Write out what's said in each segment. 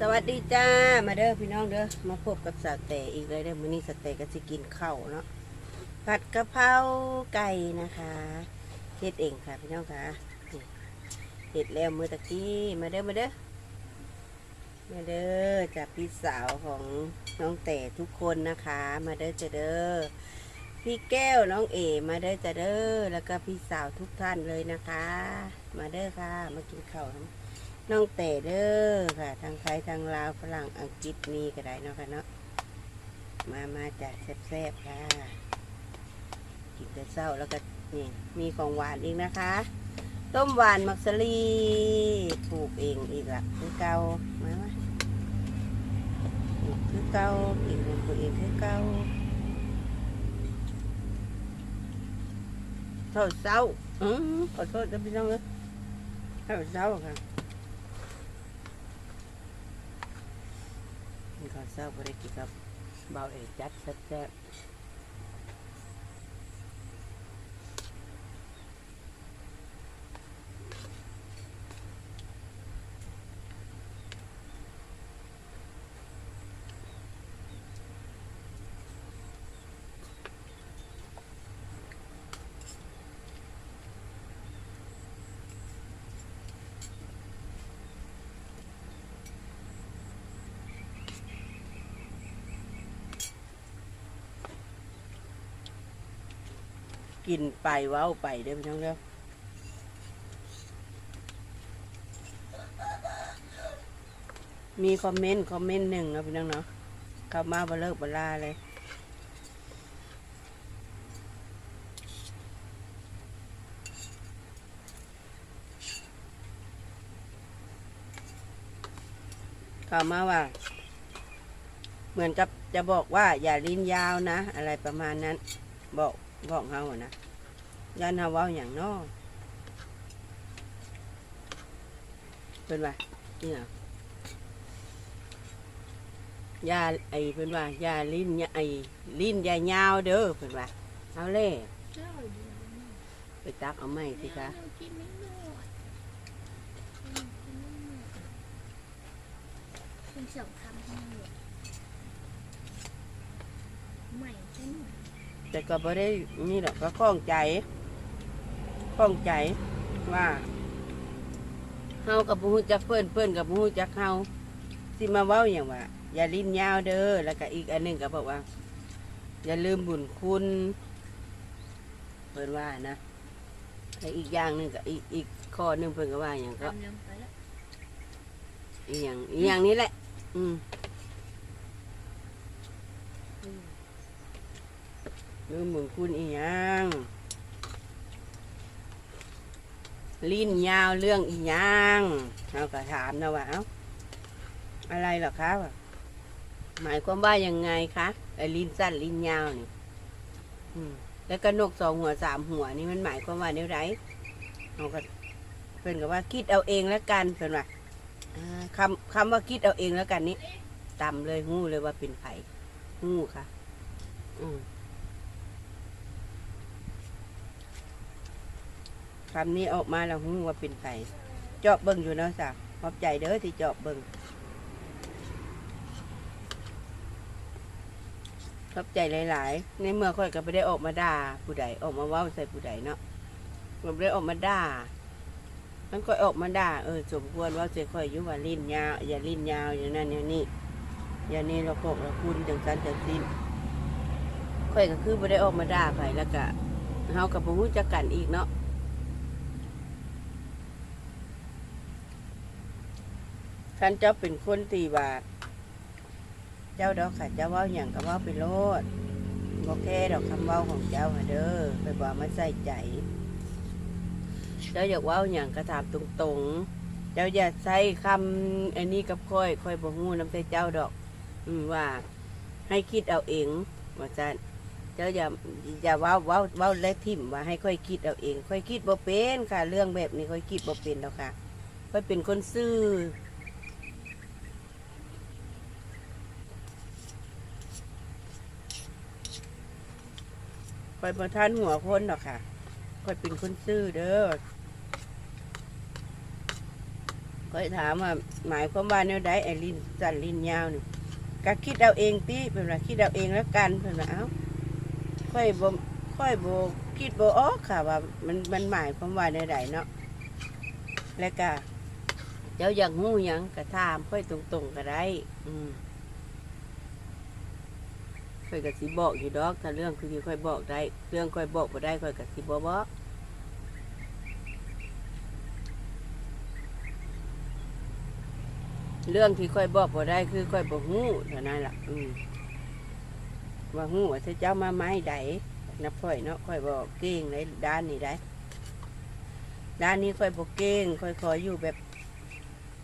สวัสดีจ้า มาเด้อพี่น้องเด้อ มาพบกับสาวแต่อีกเลยเด้อมื้อนี้สาวแต่ก็สิกินข้าวเนาะ ผัดกะเพราไก่นะคะเฮ็ดเองค่ะพี่น้องค่ะเฮ็ดแล้วมื้อตะกี้ มาเด้อมาเด้อ มาเด้อจากพี่สาวของน้องแต่ทุกคนนะคะ มาเด้อจะเด้อ พี่แก้วน้องเอ มาเด้อจะเด้อ แล้วก็พี่สาวทุกท่านเลยนะคะ มาเด้อค่ะ มากินข้าวน้ำ น้องแต่เด้อค่ะ ทางไทยทางลาวฝรั่งอังกฤษมีก็ได้เนาะค่ะเนาะมามาจากแซ่บๆค่ะ กินแต่เศร้าแล้วก็นี่มีของหวานอีกนะคะ ต้มหวานมักสลีปลูกเองอีกละคือเกามามาปลูกคือเกาอีกปลูกเองคือเกาเท่าเศร้าอืมขอโทษนะพี่น้องเอ้ยเท่าเศร้าค่ะ กินข้าวเช้าบ่ได้กินกับเบาเอกจัดแซ่บ กินไปเว้าไปเด้อพี่น้องเด้อมีคอมเมนต์คอมเมนต์หนึ่งนะพี่น้องเนาะเข้ามาบเลิกบลาเลย เข้ามาว่า เหมือนกับจะบอกว่าอย่าลิ้นยาวนะ อะไรประมาณนั้น บอก บอกเฮาอะนะยันเฮาเว้าอย่างนอเป็นว่านี่เหรอยาไอเป็นว่ายาลิ้นยาไอลิ้นย่ายาวเด้อเป็นว่าเอาเล่เจ้าเดียไปตักเอาไม้สิคะเดี๋ยวกินไม่หมดอืมกินไม่หมดคุณส่งคำให้หมดใหม่ใช่ไหม แต่ก็บ่ได้นี่หรอกก็คล้องใจคล้องใจว่าเฮากับผู้จักเพื่อนเพื่อนกับผู้จักเฮาสิมาเว้าอย่างว่า อย่าลิ้นยาวเด้อแล้วก็อีกอันหนึงก็บอกว่า อย่าลืมบุญคุณเพิ่นว่านะและอีกอย่างหนึ่งก็อีกอีกข้อหนึ่งเพิ่นก็ว่าอย่างก็ทำลงไปแล้วอีกอย่างอีกอย่างนี้แหละ อืม ลืมบุญคุณอีกย่างลิ้นยาวเรื่องอีกย่างเราก็ถามนะว่าเอ้าอะไรเหรอคะวะหมายความว่ายังไงคะไอ้ลิ้นสั้นลิ้นยาวนี่อืแล้วก็นกสองหัวสามหัวนี่มันหมายความว่าเดี๋ยไรเราก็เพิ่นก็ว่าคิดเอาเองแล้วกันเพิ่นว่าอ่าคำคำว่าคิดเอาเองแล้วกันนี้ต่ำเลยหู้เลยว่าเป็นไผ่หู้ค่ะ อืม คำนี้ออกมาแล้วหูว่าเป็นไผ่เจาะเบิ่งอยู่เนาะจ้ะขอบใจเด้อที่เจาะเบิ่งขอบใจหลาย ๆ ในเมื่อค่อยก็ไม่ได้ออกมาด่าผู้ใดออกมาเว้าใส่ผู้ใดเนาะก็ไม่ได้ออกมาด่ามันก็ออกมาด่าเออสมควรว่าเจ๊ค่อยอยุว่าลิ้นยาวอย่าลิ้นยาวอย่างนั้นอย่างนี้อย่างนี้เราพกกเราคุณจังสันจังสิ้นค่อยก็คือไม่ได้ออกมาด่าใครแล้วก็เฮากับผู้รู้จักกันอีกเนาะ ท่านเจ้าเป็นคนตีว่าเจ้าดอกค่ะเจ้าเว่าอย่างกับว่าไปโลดบอกแค่ดอกคำเว้าของเจ้าค่ะเด้อไปบอกมาใส่ใจ เจ้าอยากเว้าอย่างกระถามตรงๆ เจ้าอย่าใส่คำอันนี้กับค่อยค่อยบอกงูน้ำใจเจ้าดอก อืมว่า ให้คิดเอาเองว่าจันเจ้าอย่าอย่าเว้าเว้าเว้าและทิมว่าให้ค่อยคิดเอาเอง ค่อยคิดบ่เป็นค่ะ เรื่องแบบนี้ค่อยคิดบ่เป็นแล้วค่ะค่อยเป็นคนซื่อ คอยประทานหัวคนหรอกค่ะคอยเป็นคนซื่อเด้อค่อยถามว่าหมายความว่าแนวใดไอ้ลินสันลินยาวนี่ก็คิดเอาเองติเป็นว่าคิดเอาเองแล้วกันเป็นว่าเอ้าค่อยบ่ค่อยบ่คิดบ่ออกค่ะว่า มันมันหมายความว่าแนวใดเนาะแล้วก็เจ้าอยากฮู้ยังก็ถามค่อยตรงๆก็ได้ อืม ค่อยก็สิบอกอยู่ดอกถ้าเรื่องคือค่อยบอกได้ เรื่องค่อยบอกบ่ได้ค่อยก็สิบ่บอกเรื่องที่ค่อยบอกบ่ได้คือค่อยบ่ฮู้เท่านั้นล่ะ อืมว่าฮู้ว่าเจ้ามาไม้ใดนับค่อยเนาะค่อยบอกเก่งในด้านนี้ได้ ด้านนี้ค่อยบ่เก่งค่อยขออยู่แบบ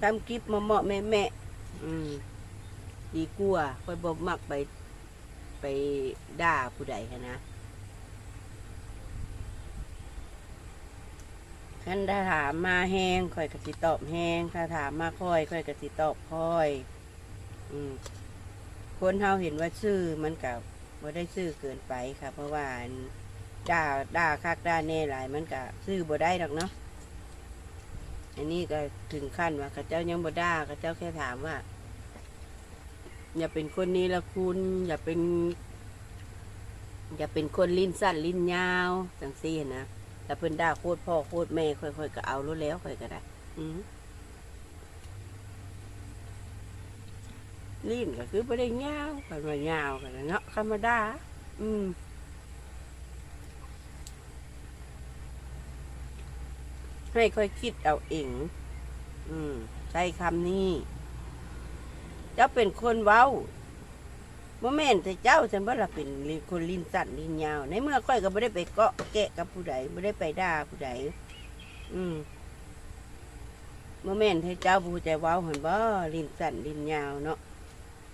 ทำคลิปเหมาะแม่อืมดีกว่าค่อยบ่มักไป ไปด่าผู้ใดหั้นนะคันถ้าถามมาแห้งค่อยกสิตอบแห้งถ้าถามมาค่อยค่อยกสิตอบค่อย อืมคนเฮาเห็นว่าชื่อมันกับว่าได้ชื่อเกินไปค่ะ เพราะว่าอันด่าด่าคักด่าแน่หลายมันกับชื่อบ่ได้ดอกเนาะอันนี้ก็ถึงขั้นว่าเข้าเจ้ายังบ่ด่าเข้าเจ้าแค่ถามว่า อย่าเป็นคนนี้ละคุณ อย่าเป็น อย่าเป็นคนลิ้นสั้นลิ้นยาวจังซี่นะแต่เพิ่นด่าโคตรพ่อโคตรแม่ค่อยๆก็เอารู้แล้วค่อยก็ได้อืลิ้นก็คือไม่ได้ยาวกันมายาวกันเนาะธรรมดาอืมให้ค่อยคิดเอาเอง อืม ใช้คำนี้ เจ้าเป็นคนเว้าบ่แม่นแต่เจ้าฉันว่าเราเป็นคนลิ้นสั้นลิ้นยาว ในเมื่อค่อยก็ไม่ได้ไปเกาะแกะกับผู้ใดไม่ได้ไปด่าผู้ใดอืมบ่แม่นให้เจ้าผู้ใจเว้าเห็นบ่ลิ้นสั้นลิ้นยาวเนาะ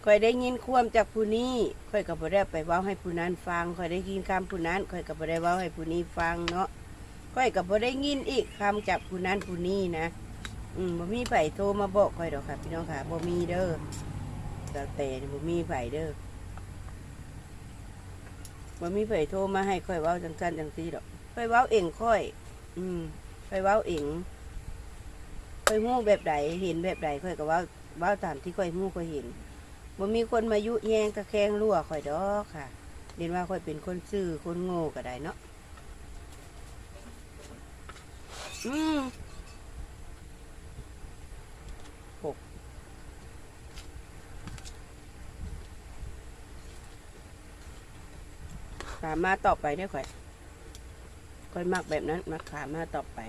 ค่อยได้ยินความจากผู้นี้ค่อยก็บ่ได้ไปเว้าให้ผู้นั้นฟังค่อยได้ยินคำผู้นั้นค่อยก็บ่ได้เว้าให้ผู้นี้ฟังเนาะค่อยก็บ่ได้ยินอีกคำจากผู้นั้นผู้นี้นะอืมบ่มีไผโทรมาบอกค่อยดอกค่ะพี่น้องค่ะบ่มีเด้อ แต่แต่นี่บ่มีไผเด้อบ่มีไผโทรมาให้ค่อยเว้าจังซั่นจังซี่ดอกค่อยเว้าเองค่อย อืมค่อยเว้าเองค่อยฮู้แบบใดเห็นแบบใดค่อยก็เว้าเว้าตามที่ค่อยฮู้ค่อยเห็นบ่มีคนมายุแยงตะแคงรั่วค่อยดอกค่ะเรียนว่าค่อยเป็นคนซื่อคนโง่ก็ได้เนาะอืม ขามาต่อไปได้ค่อย ค่อยมักแบบนั้นมักขามาต่อไป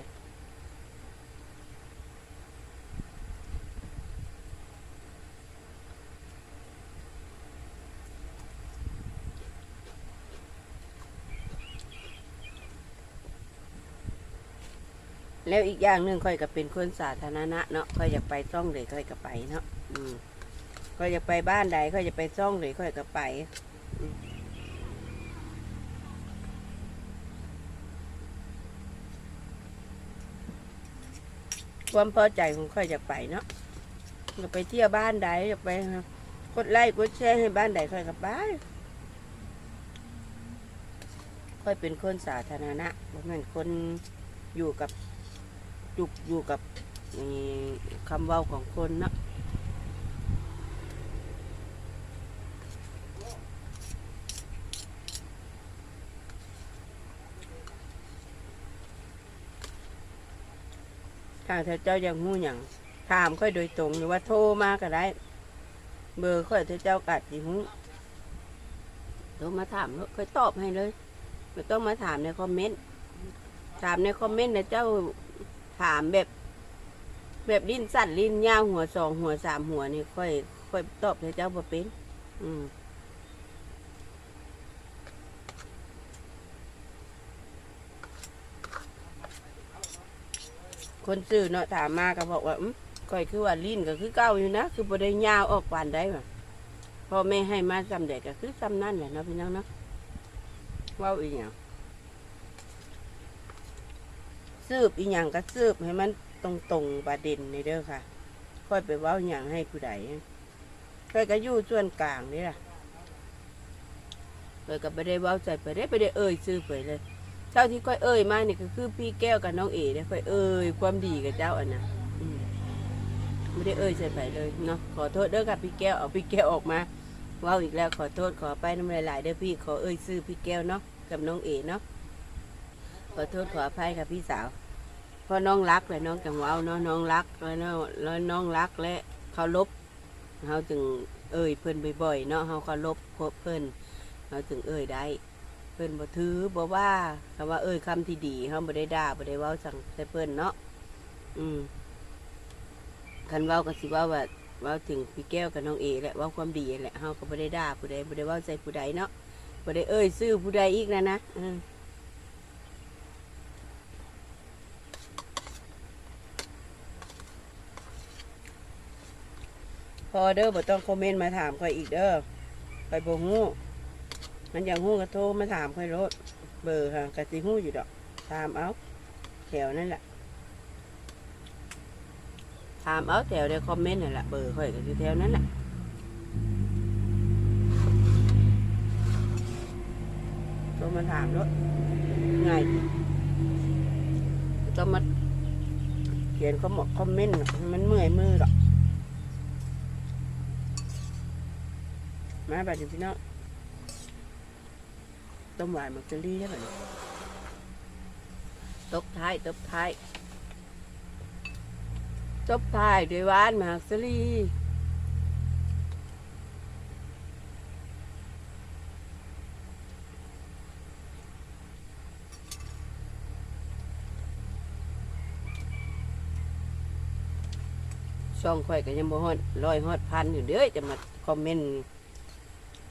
แล้วอีกอย่างหนึ่งค่อยก็เป็นคนสาธารณะเนาะค่อยอยากไปซ่องเลยค่อยก็ไปเนาะอืมค่อยอยากไปบ้านใดค่อยจะไปซ่องเลยค่อยก็ไป ความพอใจของค่อยจะไปเนาะจะไปเที่ยวบ้านใดจะไปกดไลค์กดแชร์ให้บ้านใดค่อยกลับบ้านค่อยเป็นคนสาธารณะเพราะมันคนอยู่กับจุกอยู่กับคำเว้าของคนเนาะ ถ้าเจ้ายังหู้อย่างถามค่อยโดยตรงหรือว่าโทรมาก็ได้ เบอร์ค่อยเจ้ากัดสิหูโทรมาถามค่อยตอบให้เลยไม่ต้องมาถามในคอมเมนต์ถามในคอมเมนต์นะเจ้าถามแบบ แบบลิ้นสั้นลิ้นยาวหัวสองหัวสามหัวนี่ค่อย ค่อยตอบให้เจ้าบ่เป็น อืม คนซื้อเนาะถามมาก็บอกว่าอืมค่อยคือว่าลิ้นก็คือเก้าอยู่นะคือบ่ได้ยาวออกปานได้ว่ะพ่อแม่ให้มาจำเด็กก็คือจำนั่นแหละเนาะพี่น้องเนาะเว้าอีกอย่างสืบอีหยังก็สืบให้มันตรงตรงๆประเด็นในเด้อค่ะ ค่อยไปเว้าหยังให้ผู้ใดค่อยก็อยู่ส่วนกลางนี่ล่ะค่อยก็ไม่ได้ว้าใจไปได้ไปได้เอ่ยซื้อไปเลย เจ้าที่ค่อยเอ่ยมาเนี่ยก็คือพี่แก้วกับน้องเอ๋เนี่ยค่อยเอ่ยความดีกับเจ้าอันนะอืมไม่ได้เอ่ยใส่ไปเลยเนาะขอโทษเด้อค่ะพี่แก้วเอาพี่แก้วออกมาเว้าอีกแล้วขอโทษขอไปน้ำลายไหลายๆเด้อพี่ขอเอ่ยซื้อพี่แก้วเนาะกับน้องเอ๋เนาะขอโทษขออภัยค่ะพี่สาวเพราะน้องรักและน้องจังว้าเนาะน้องรักแล้วน้องแล้วน้องรักและเคารพเขาจึงเอ่ยเพิ่นบ่อยๆเนาะเขาเคารพเพิ่นเขาจึงเอ่ยได้ เพิ่นบ่ถือบ่ว่าคำว่าเอ้ยคำที่ดีเฮาบ่ได้ด่าบ่ได้เว้าสั่งใส่เพิ่นเนาะอืมคันเว้าก็สิเว้าว่าเว้าถึงพี่แก้วกับน้องเอแหละเว้าความดีแหละเฮาก็บ่ได้ด่าผู้ใดบ่ได้เว้าใส่ผู้ใดเนาะบ่ได้เอ้ยชื่อผู้ใดอีกนะนะอืมพอเด้อบ่ต้องคอมเมนต์มาถามค่อยอีกเด้อไปบ่ฮู้ มันอย่างหู้ก็โทรมาถามค่อยรถเบอร์ค่ะกะติหู้อยู่ดอก ถามเอาแถวนั่นแหละถามเอาแถวในคอมเมนต์นั่นแหละเบอร์ค่อยก็อยู่แถวนั้นแหละโทรมาถามรถไง่ายต้องมาเขียนคอมคอมเมนต์มันเมื่อยมือหรอกมาบัดนี้พี่น้อง ต้มหวานมักจะรีได้ไหมตบท้ายตบท้ายตบท้ายด้วยหวานมักจะรีช่องข่อยก็ยังบ่ฮอดร้อยฮอดพันอยู่เด้อจะมาคอมเมนต์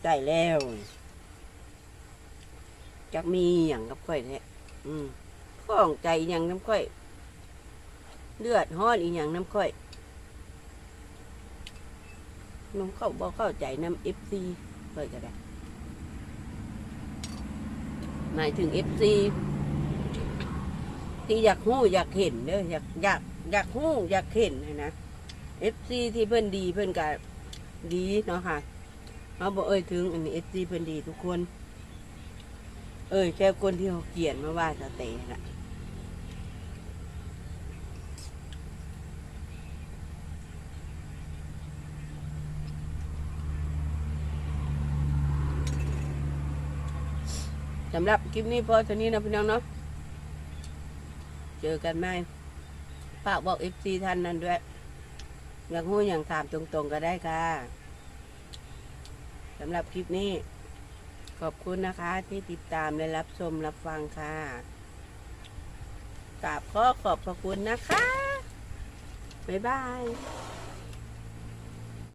ได้แล้ว จักมีอย่างกับค่อยเนี่ยอืมข้องใจอย่างน้ำค่อย เลือดห้อนอีกอย่างน้ำค่อยน้องเข้าบ่เข้าใจน้ำเอฟซีค่อยก็ได้หมายถึงเอฟซีที่อยากหู้อยากเห็นเด้ออยากอยากอยากหู้อยากเห็นนะนะเอฟซีที่เพื่อนดีเพื่อนก็ดีเนาะค่ะเขาบอกเอ่ยถึงอันนี้เอฟซีเพื่อนดีทุกคน เอ้ยแค่คนที่เขาเกลียนมาว่าสเตะน่ะสำหรับคลิปนี้พอเท่านี้นะพี่น้องเนาะ เจอกันไหมฝากบอกเอฟซีท่านนั้นด้วย อยากหู้อย่างถามตรงๆก็ได้ค่ะ สำหรับคลิปนี้ ขอบคุณนะคะที่ติดตามและรับชมรับฟังค่ะกราบขอขอบพระคุณนะคะ บ๊ายบาย